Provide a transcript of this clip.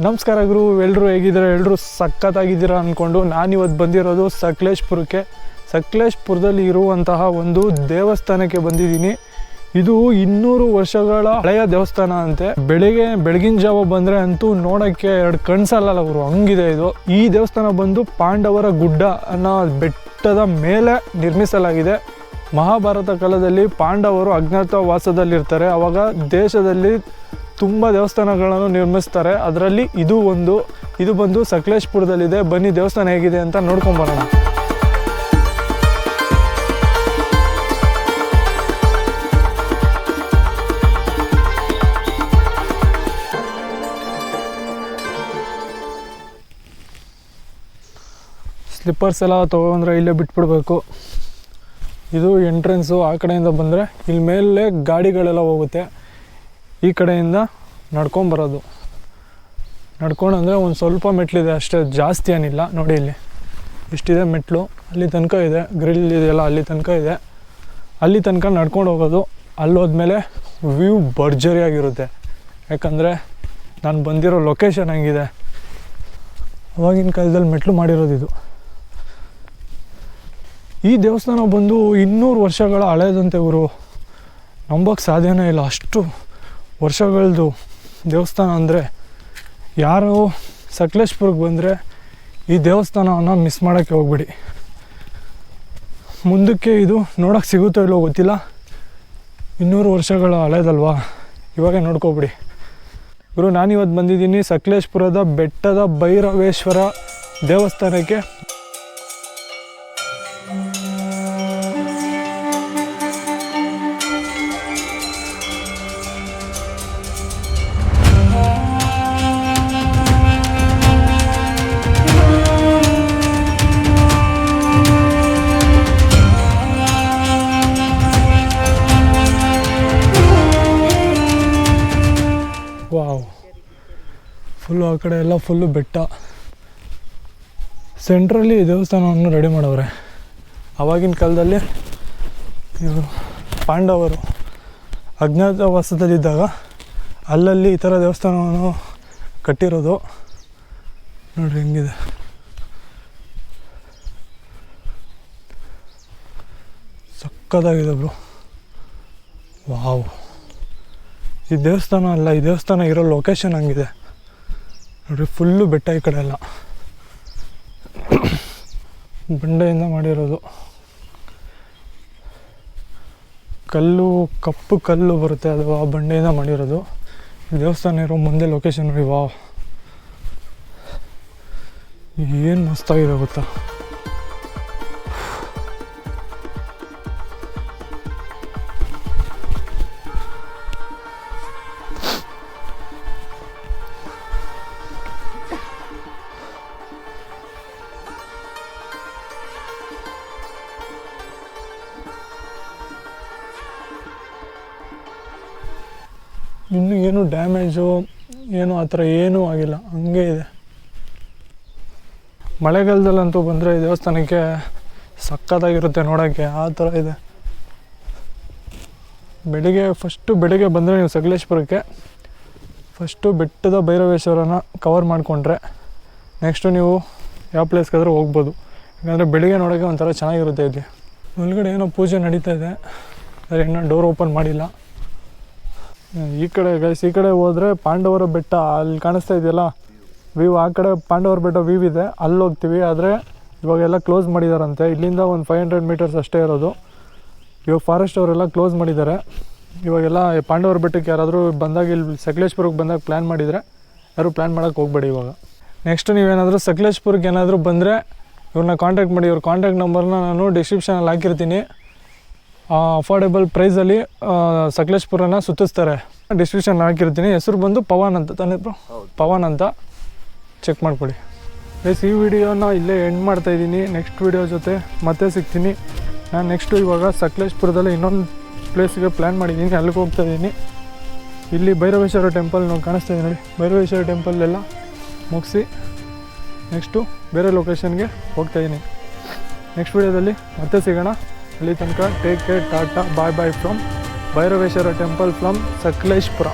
ನಮಸ್ಕಾರ ಗುರು ಎಲ್ಲರೂ ಹೇಗಿದ್ದೀರಾ? ಎಲ್ಲರೂ ಸಖತ್ತಾಗಿದ್ದೀರಾ ಅಂದ್ಕೊಂಡು ನಾನಿವತ್ತು ಬಂದಿರೋದು ಸಕಲೇಶ್ಪುರಕ್ಕೆ. ಸಕಲೇಶ್ಪುರದಲ್ಲಿ ಇರುವಂತಹ ಒಂದು ದೇವಸ್ಥಾನಕ್ಕೆ ಬಂದಿದ್ದೀನಿ. ಇದು ಇನ್ನೂರು ವರ್ಷಗಳ ಹಳೆಯ ದೇವಸ್ಥಾನ ಅಂತೆ. ಬೆಳಿಗ್ಗೆ, ಬೆಳಗಿನ ಜಾವ ಬಂದರೆ ಅಂತೂ ನೋಡೋಕ್ಕೆ ಎರಡು ಕಣ್ಸಲ್ಲ ಅವರು ಹಂಗಿದೆ ಇದು. ಈ ದೇವಸ್ಥಾನ ಬಂದು ಪಾಂಡವರ ಗುಡ್ಡ ಅನ್ನೋ ಬೆಟ್ಟದ ಮೇಲೆ ನಿರ್ಮಿಸಲಾಗಿದೆ. ಮಹಾಭಾರತ ಕಾಲದಲ್ಲಿ ಪಾಂಡವರು ಅಜ್ಞಾತವಾಸದಲ್ಲಿರ್ತಾರೆ. ಅವಾಗ ದೇಶದಲ್ಲಿ ತುಂಬ ದೇವಸ್ಥಾನಗಳನ್ನು ನಿರ್ಮಿಸ್ತಾರೆ. ಅದರಲ್ಲಿ ಇದು ಒಂದು, ಇದು ಬಂದು ಸಕಲೇಶ್ಪುರದಲ್ಲಿದೆ. ಬನ್ನಿ ದೇವಸ್ಥಾನ ಹೇಗಿದೆ ಅಂತ ನೋಡ್ಕೊಂಬರೋಣ ಸ್ಲಿಪ್ಪರ್ಸ್ ಎಲ್ಲ ತೊಗೊಂಡ್ರೆ ಇಲ್ಲೇ ಬಿಟ್ಬಿಡ್ಬೇಕು. ಇದು ಎಂಟ್ರೆನ್ಸು ಆ ಕಡೆಯಿಂದ ಬಂದರೆ ಇಲ್ಲಿ ಮೇಲೆ ಗಾಡಿಗಳೆಲ್ಲ ಹೋಗುತ್ತೆ. ಈ ಕಡೆಯಿಂದ ನಡ್ಕೊಂಬರೋದು ನಡ್ಕೊಂಡು ಅಂದರೆ ಒಂದು ಸ್ವಲ್ಪ ಮೆಟ್ಲಿದೆ, ಅಷ್ಟೇ ಜಾಸ್ತಿ ಏನಿಲ್ಲ. ನೋಡಿ ಇಲ್ಲಿ. ಇಷ್ಟಿದೆ ಮೆಟ್ಲು. ಅಲ್ಲಿ ತನಕ ಇದೆ. ಗ್ರಿಲ್ ಇದೆಯಲ್ಲ, ಅಲ್ಲಿ ತನಕ ಇದೆ. ಅಲ್ಲಿ ತನಕ ನಡ್ಕೊಂಡು ಹೋಗೋದು. ಅಲ್ಲಿ ಹೋದ್ಮೇಲೆ ವ್ಯೂ ಭರ್ಜರಿಯಾಗಿರುತ್ತೆ. ಯಾಕಂದರೆ ನಾನು ಬಂದಿರೋ ಲೊಕೇಶನ್ ಹಂಗಿದೆ? ಅವಾಗಿನ ಕಾಲದಲ್ಲಿ ಮೆಟ್ಲು ಮಾಡಿರೋದು ಇದು ಈ ದೇವಸ್ಥಾನ ಬಂದು ಇನ್ನೂರು ವರ್ಷಗಳ ಹಳೆಯದಂತೆ ಇವರು ನಂಬೋಕ್ಕೆ ಸಾಧ್ಯನೇ ಇಲ್ಲ. ಅಷ್ಟು ವರ್ಷಗಳದ್ದು ದೇವಸ್ಥಾನ ಅಂದರೆ ಯಾರು ಸಕಲೇಶ್ಪುರಕ್ಕೆ ಬಂದರೆ ಈ ದೇವಸ್ಥಾನವನ್ನು ಮಿಸ್ ಮಾಡೋಕ್ಕೆ ಹೋಗ್ಬಿಡಿ. ಮುಂದಕ್ಕೆ ಇದು ನೋಡೋಕ್ಕೆ ಸಿಗುತ್ತೋ ಇಲ್ಲೋ ಗೊತ್ತಿಲ್ಲ. ಇನ್ನೂರು ವರ್ಷಗಳ ಹಳೇದಲ್ವಾ? ಇವಾಗ ನೋಡ್ಕೋಬಿಡಿ. ಗುರು, ನಾನಿವತ್ತು ಬಂದಿದ್ದೀನಿ ಸಕಲೇಶ್ಪುರದ ಬೆಟ್ಟದ ಭೈರವೇಶ್ವರ ದೇವಸ್ಥಾನಕ್ಕೆ. ಫುಲ್ಲು ಆ ಕಡೆ ಎಲ್ಲ ಫುಲ್ಲು ಬೆಟ್ಟ. ಸೆಂಟ್ರಲ್ಲಿ ದೇವಸ್ಥಾನವನ್ನು ರೆಡಿ ಮಾಡವ್ರೆ. ಆವಾಗಿನ ಕಾಲದಲ್ಲಿ ಇವರು ಪಾಂಡವರು ಅಜ್ಞಾತವಾಸದಲ್ಲಿದ್ದಾಗ ಅಲ್ಲಲ್ಲಿ ಈ ಥರ ದೇವಸ್ಥಾನವನ್ನು ಕಟ್ಟಿರೋದು ನೋಡ್ರಿ ಹೆಂಗಿದೆ. ಸಕ್ಕದಾಗಿದೆ ಬ್ರೋ. ವಾವ್. ಈ ದೇವಸ್ಥಾನ ಅಲ್ಲ, ಈ ದೇವಸ್ಥಾನ ಇರೋ ಲೊಕೇಶನ್ ಹಂಗಿದೆ. ನೋಡ್ರಿ ಫುಲ್ಲು ಬೆಟ್ಟ ಈ ಕಡೆ ಎಲ್ಲ. ಬಂಡೆಯಿಂದ ಮಾಡಿರೋದು. ಕಲ್ಲು, ಕಪ್ಪು ಕಲ್ಲು ಬರುತ್ತೆ ಅದು ಆ ಬಂಡೆಯಿಂದ ಮಾಡಿರೋದು. ದೇವಸ್ಥಾನ ಇರೋ ಮುಂದೆ ಲೊಕೇಶನ್ ನೋಡಿ ವಾವ್. ಏನು ಮಸ್ತಾಗಿದೆ ಗೊತ್ತಾ. ಇನ್ನೂ ಏನು ಡ್ಯಾಮೇಜು ಏನು ಆ ಥರ ಏನೂ ಆಗಿಲ್ಲ. ಹಂಗೆ ಇದೆ. ಮಳೆಗಾಲದಲ್ಲಂತೂ ಬಂದರೆ ದೇವಸ್ಥಾನಕ್ಕೆ ಸಕ್ಕತ್ತಾಗಿರುತ್ತೆ ನೋಡೋಕ್ಕೆ, ಆ ಥರ ಇದೆ. ಬೆಳಿಗ್ಗೆ ಫಸ್ಟು ಬೆಳಿಗ್ಗೆ ಬಂದರೆ ನೀವು ಸಕಲೇಶ್ಪುರಕ್ಕೆ ಫಸ್ಟು ಬೆಟ್ಟದ ಭೈರವೇಶ್ವರನ ಕವರ್ ಮಾಡಿಕೊಂಡ್ರೆ ನೆಕ್ಸ್ಟು ನೀವು ಯಾವ ಪ್ಲೇಸ್ಗಾದ್ರೂ ಹೋಗ್ಬೋದು. ಯಾಕಂದರೆ ಬೆಳಿಗ್ಗೆ ನೋಡೋಕ್ಕೆ ಒಂಥರ ಚೆನ್ನಾಗಿರುತ್ತೆ ಇಲ್ಲಿ. ಒಳಗಡೆ ಏನೋ ಪೂಜೆ ನಡೀತಾ ಇದೆ. ಆದರೆ ಇನ್ನೂ ಡೋರ್ ಓಪನ್ ಮಾಡಿಲ್ಲ. ಈ ಕಡೆ ಗೈಸ್ ಈ ಕಡೆ ಹೋದ್ರೆ ಪಾಂಡವರ ಬೆಟ್ಟ ಅಲ್ಲಿ ಕಾಣಿಸ್ತಾ ಇದೆಯಲ್ಲ? ವ್ಯೂ ಆ ಕಡೆ ಪಾಂಡವರ ಬೆಟ್ಟ ವ್ಯೂ ಇದೆ, ಅಲ್ಲಿ ಹೋಗ್ತೀವಿ. ಆದರೆ ಇವಾಗೆಲ್ಲ ಕ್ಲೋಸ್ ಮಾಡಿದಾರಂತೆ. ಇಲ್ಲಿಂದ ಒಂದು ಫೈವ್ ಹಂಡ್ರೆಡ್ ಮೀಟರ್ಸ್ ಅಷ್ಟೇ ಇರೋದು. ಇವಾಗ ಫಾರೆಸ್ಟ್ ಅವರೆಲ್ಲ ಕ್ಲೋಸ್ ಮಾಡಿದ್ದಾರೆ. ಇವಾಗೆಲ್ಲ ಪಾಂಡವರ ಬೆಟ್ಟಕ್ಕೆ ಯಾರಾದರೂ ಬಂದಾಗ ಇಲ್ಲಿ ಸಕಲೇಶ್ಪುರಕ್ಕೆ ಬಂದಾಗ ಪ್ಲ್ಯಾನ್ ಮಾಡಿದರೆ, ಯಾರು ಪ್ಲ್ಯಾನ್ ಮಾಡೋಕ್ಕೆ ಹೋಗ್ಬೇಡಿ ಇವಾಗ. ನೆಕ್ಸ್ಟ್ ನೀವೇನಾದರೂ ಸಕಲೇಶ್ಪುರಕ್ಕೆ ಏನಾದರೂ ಬಂದರೆ, ಇವ್ರನ್ನ ಕಾಂಟ್ಯಾಕ್ಟ್ ಮಾಡಿ. ಇವ್ರ ಕಾಂಟ್ಯಾಕ್ಟ್ ನಂಬರ್ನ ನಾನು ಡಿಸ್ಕ್ರಿಪ್ಷನಲ್ಲಿ ಹಾಕಿರ್ತೀನಿ. ಅಫೋರ್ಡೆಬಲ್ ಪ್ರೈಸಲ್ಲಿ ಸಕಲೇಶ್ಪುರನ ಸುತ್ತಿಸ್ತಾರೆ. ಡಿಸ್ಕ್ರಿಪ್ಷನ್ ಹಾಕಿರ್ತೀನಿ. ಹೆಸರು ಬಂದು ಪವನ್ ಅಂತ ತಾನೇ ಬ್ರೋ ಪವನ್ ಅಂತ. ಚೆಕ್ ಮಾಡ್ಕೊಳ್ಳಿ ಪ್ಲಸ್ ಈ ವಿಡಿಯೋನ ಇಲ್ಲೇ ಎಂಡ್ ಮಾಡ್ತಾ ಇದ್ದೀನಿ. ನೆಕ್ಸ್ಟ್ ವಿಡಿಯೋ ಜೊತೆ ಮತ್ತೆ ಸಿಗ್ತೀನಿ. ನಾನು ನೆಕ್ಸ್ಟು ಇವಾಗ ಸಕಲೇಶ್ಪುರದಲ್ಲಿ ಇನ್ನೊಂದು ಪ್ಲೇಸ್ಗೆ ಪ್ಲ್ಯಾನ್ ಮಾಡಿದ್ದೀನಿ. ಅಲ್ಲಿಗೆ ಹೋಗ್ತಾ ಇದ್ದೀನಿ. ಇಲ್ಲಿ ಭೈರವೇಶ್ವರ ಟೆಂಪಲ್ ನಾವು ಕಾಣಿಸ್ತಾ ಇದೆ ನೋಡಿ. ಭೈರವೇಶ್ವರ ಟೆಂಪಲ್ ಎಲ್ಲ ಮುಗಿಸಿ ನೆಕ್ಸ್ಟು ಬೇರೆ ಲೊಕೇಶನ್ಗೆ ಹೋಗ್ತಾ ಇದ್ದೀನಿ. ನೆಕ್ಸ್ಟ್ ವಿಡಿಯೋದಲ್ಲಿ ಮತ್ತೆ ಸಿಗೋಣ. ಅಲ್ಲಿ ತನಕ take care tata bye bye from Bhairaveshwara temple from Sakleshpur